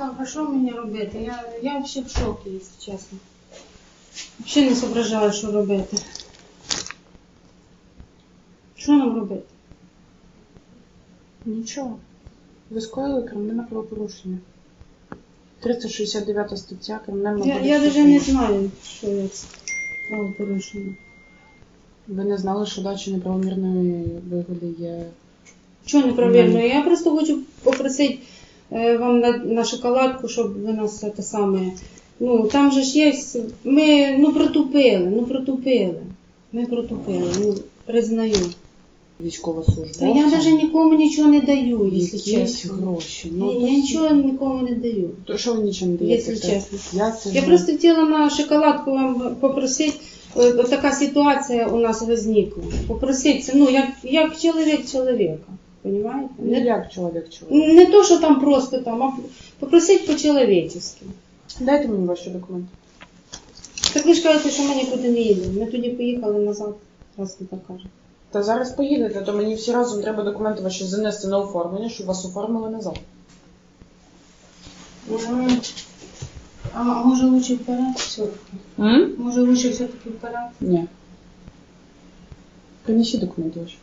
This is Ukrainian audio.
Так, а що мені робити? Я, я взагалі в шокі, якщо чесно. Взагалі не зображаю, що робити. Що нам робити? Нічого. Ви скоїли кримінальне правопорушення. 369 стаття кримінального Я, я навіть не знаю, що я це правопорушення. Ви не знали, що дача неправомірної вигоди є. Чого неправильно? Я просто хочу попросити вам на, на шоколадку, щоб ви нас те саме. Ну, там же ж є. Ми ну протупили, ну протупили. Ми протупили, ну, признаю. Та служба. я навіть нікому нічого не даю, якщо Якісь чесно. гроші. Ні, то я нічого нікому не даю, То що ви нічого не даєте? якщо Це- чесно. Я це Я просто хотіла на шоколадку вам попросити. От, от така ситуація у нас возникла. Попросити, ну, як, як чоловік чоловіка. Понимаєте? Ну, Не, як чоловік чоловік. не то, що там просто там, а попросити по-чоловічески. Дайте мені ваші документи. Так ви ж кажете, що ми нікуди не їдемо. Ми тоді поїхали назад, раз ви так кажете. Та зараз поїдете, то мені всі разом треба документи ваші занести на оформлення, щоб вас оформили назад. М. А може лучше вперед все-таки? М? Може лучше все-таки вперед? Ні. Принесіть документи ваші.